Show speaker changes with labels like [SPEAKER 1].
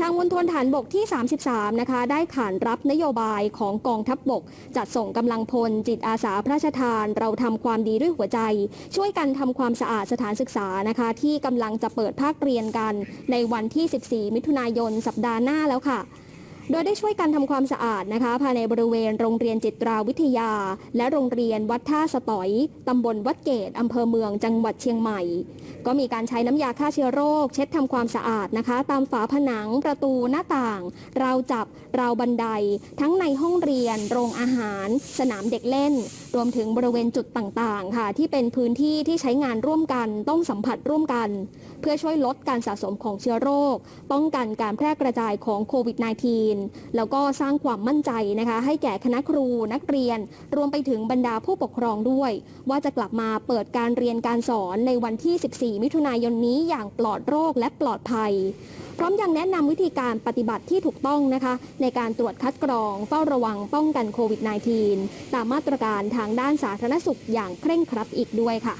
[SPEAKER 1] ทางมณฑลฐานบกที่ 33 นะคะ ได้ขานรับนโยบายของกองทัพบบก จัดส่งกำลังพล จิตอาสาพระราชทาน เราทำความดีด้วยหัวใจ ช่วยกันทำความสะอาดสถานศึกษานะคะ ที่กำลังจะเปิดภาคเรียนกัน ในวันที่ 14 มิถุนายนสัปดาห์หน้าแล้วค่ะ โดยได้ช่วยกันทำความสะอาดนะคะ ภายในบริเวณโรงเรียนจิตราวิทยา และโรงเรียนวัดท่าสตอยตำบลวัดเกตอำเภอเมืองจังหวัดเชียงใหม่ ก็มีการใช้น้ำยาฆ่าเชื้อโรค เช็ดทำความสะอาดนะคะ ตามฝาผนังประตูหน้าต่าง ราวจับ ราวบันได ทั้งในห้องเรียน โรงอาหาร สนามเด็กเล่น รวมถึงบริเวณจุดต่างๆ ค่ะ ที่เป็นพื้นที่ที่ใช้งานร่วมกันต้องสัมผัสร่วมกัน เพื่อช่วยลดการสะสมของเชื้อโรค ป้องกันการแพร่กระจายของโควิด -19 แล้วก็สร้างความมั่นใจนะคะให้แก่คณะครูนักเรียน รวมไปถึงบรรดาผู้ปกครองด้วย ว่าจะกลับมาเปิดการเรียนการสอนในวันที่ 14 มิถุนายนนี้อย่างปลอดโรคและปลอดภัย พร้อมยังแนะนำวิธีการปฏิบัติที่ถูกต้องนะคะ ในการตรวจคัดกรอง เฝ้าระวังป้องกันโควิด -19 ตามมาตรการทางด้านสาธารณสุขอย่างเคร่งครัดอีกด้วยค่ะ